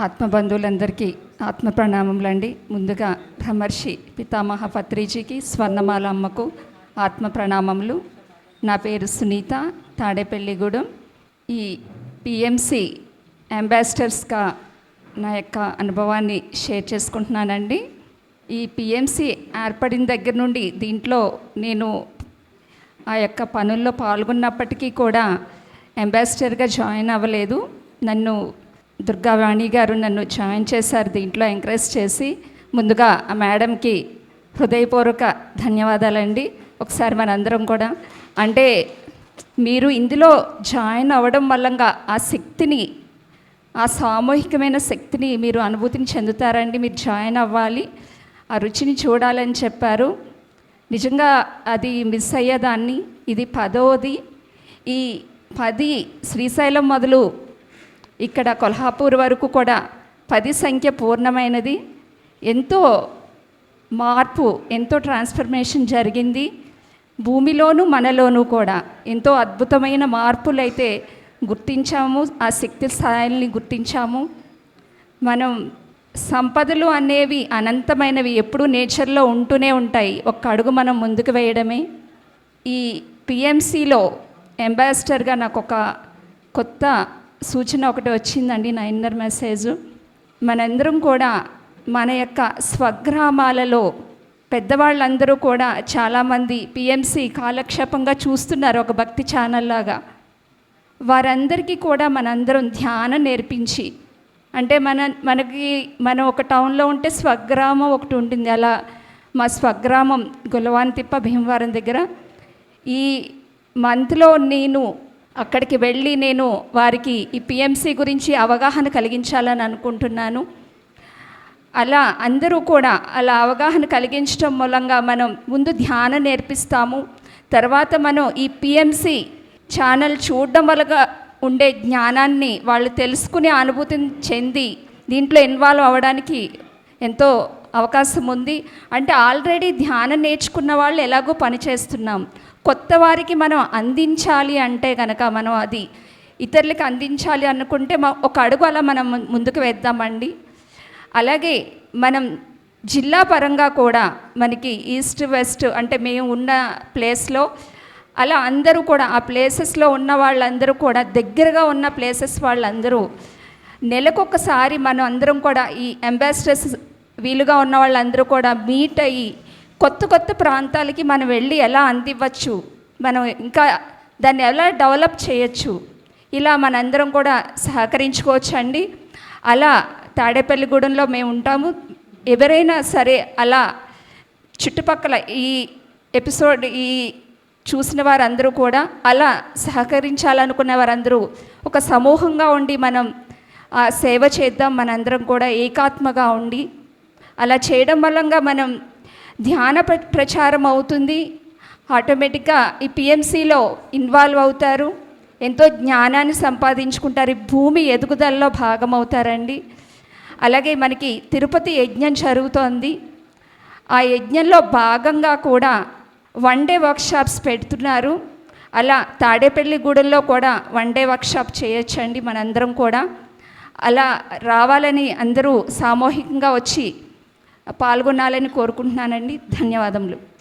ఆత్మ బంధువులందరికీ ఆత్మ ప్రణామములండి ముందుగా బ్రహ్మర్షి పితామహ పత్రిజీకి స్వర్ణమాల అమ్మకు ఆత్మ ప్రణామములు నా పేరు సునీత తాడేపల్లిగూడెం. ఈ పిఎంసి అంబాసిడర్స్గా నా యొక్క అనుభవాన్ని షేర్ చేసుకుంటున్నానండి. ఈ పిఎంసి ఏర్పడిన దగ్గర నుండి దీంట్లో నేను ఆ యొక్క పనుల్లో పాల్గొన్నప్పటికీ కూడా అంబాసిడర్గా జాయిన్ అవ్వలేదు. నన్ను దుర్గావాణి గారు నన్ను జాయిన్ చేశారు దీంట్లో ఎంకరేజ్ చేసి ముందుగా ఆ మేడంకి హృదయపూర్వక ధన్యవాదాలండి. ఒకసారి మనందరం కూడా అంటే మీరు ఇందులో జాయిన్ అవ్వడం వల్లంగా ఆ శక్తిని ఆ సామూహికమైన శక్తిని మీరు అనుభూతిని చెందుతారండి. మీరు జాయిన్ అవ్వాలి ఆ రుచిని చూడాలని చెప్పారు. నిజంగా అది మిస్ అయ్యేదాన్ని. ఇది పదోది ఈ పది శ్రీశైలం మొదలు ఇక్కడ కొల్హాపూర్ వరకు కూడా పది సంఖ్య పూర్ణమైనది. ఎంతో మార్పు ఎంతో ట్రాన్స్ఫర్మేషన్ జరిగింది. భూమిలోనూ మనలోనూ కూడా ఎంతో అద్భుతమైన మార్పులైతే గుర్తించాము. ఆ శక్తి స్థాయిల్ని గుర్తించాము. మనం సంపదలు అనేవి అనంతమైనవి ఎప్పుడూ నేచర్లో ఉంటూనే ఉంటాయి. ఒక్క అడుగు మనం ముందుకు వేయడమే. ఈ పిఎంసిలో అంబాసిడర్గా నాకు ఒక కొత్త సూచన ఒకటి వచ్చిందండి నా ఇన్నర్ మెసేజ్. మనందరం కూడా మన యొక్క స్వగ్రామాలలో పెద్దవాళ్ళందరూ కూడా చాలామంది పిఎంసి కాలక్షేపంగా చూస్తున్నారు ఒక భక్తి ఛానల్ లాగా. వారందరికీ కూడా మనందరం ధ్యానం నేర్పించి అంటే మన మనకి మనం ఒక టౌన్లో ఉంటే స్వగ్రామం ఒకటి ఉంటుంది. అలా మా స్వగ్రామం గులవాన్ తిప్ప భీమవరం దగ్గర. ఈ మంత్లో నేను అక్కడికి వెళ్ళి నేను వారికి ఈ పిఎంసి గురించి అవగాహన కలిగించాలని అనుకుంటున్నాను. అలా అందరూ కూడా అలా అవగాహన కలిగించడం మూలంగా మనం ముందు ధ్యానం నేర్పిస్తాము. తర్వాత మనం ఈ పిఎంసి ఛానల్ చూడడం వల్ల ఉండే జ్ఞానాన్ని వాళ్ళు తెలుసుకునే అనుభూతిని చెంది దీంట్లో ఇన్వాల్వ్ అవ్వడానికి ఎంతో అవకాశం ఉంది. అంటే ఆల్రెడీ ధ్యానం నేర్చుకున్న వాళ్ళు ఎలాగో పనిచేస్తున్నాం కొత్త వారికి మనం అందించాలి అంటే కనుక మనం అది ఇతరులకు అందించాలి అనుకుంటే మా ఒక అడుగు అలా మనం ముందుకు వేద్దామండి. అలాగే మనం జిల్లా పరంగా కూడా మనకి ఈస్ట్ వెస్ట్ అంటే మేము ఉన్న ప్లేస్లో అలా అందరూ కూడా ఆ ప్లేసెస్లో ఉన్న వాళ్ళందరూ కూడా దగ్గరగా ఉన్న ప్లేసెస్ వాళ్ళందరూ నెలకొకసారి మనం అందరం కూడా ఈ అంబాసిడర్స్ వీలుగా ఉన్న వాళ్ళందరూ కూడా మీట్ అయ్యి కొత్త కొత్త ప్రాంతాలకి మనం వెళ్ళి ఎలా అందివ్వచ్చు మనం ఇంకా దాన్ని ఎలా డెవలప్ చేయొచ్చు ఇలా మనందరం కూడా సహకరించుకోవచ్చు అండి అలా తాడేపల్లిగూడెంలో మేము ఉంటాము. ఎవరైనా సరే అలా చుట్టుపక్కల ఈ ఎపిసోడ్ ఈ చూసిన వారందరూ కూడా అలా సహకరించాలనుకునే వారందరూ ఒక సమూహంగా ఉండి మనం ఆ సేవ చేద్దాం. మనందరం కూడా ఏకాత్మగా ఉండి అలా చేయడం వల్లంగా మనం ధ్యాన ప్ర- ప్రచారం అవుతుంది. ఆటోమేటిక్గా ఈ పిఎంసిలో ఇన్వాల్వ్ అవుతారు. ఎంతో జ్ఞానాన్ని సంపాదించుకుంటారు. ఈ భూమి ఎదుగుదలలో భాగమవుతారండి. అలాగే మనకి తిరుపతి యజ్ఞం జరుగుతోంది. ఆ యజ్ఞంలో భాగంగా కూడా వన్ డే వర్క్షాప్స్ పెడుతున్నారు. అలా తాడేపల్లి గూడెంలో కూడా వన్ డే వర్క్షాప్ చేయొచ్చండి మనందరం కూడా. అలా రావాలని అందరూ సామూహికంగా వచ్చి పాల్గొనాలని కోరుకుంటున్నానండి. ధన్యవాదములు.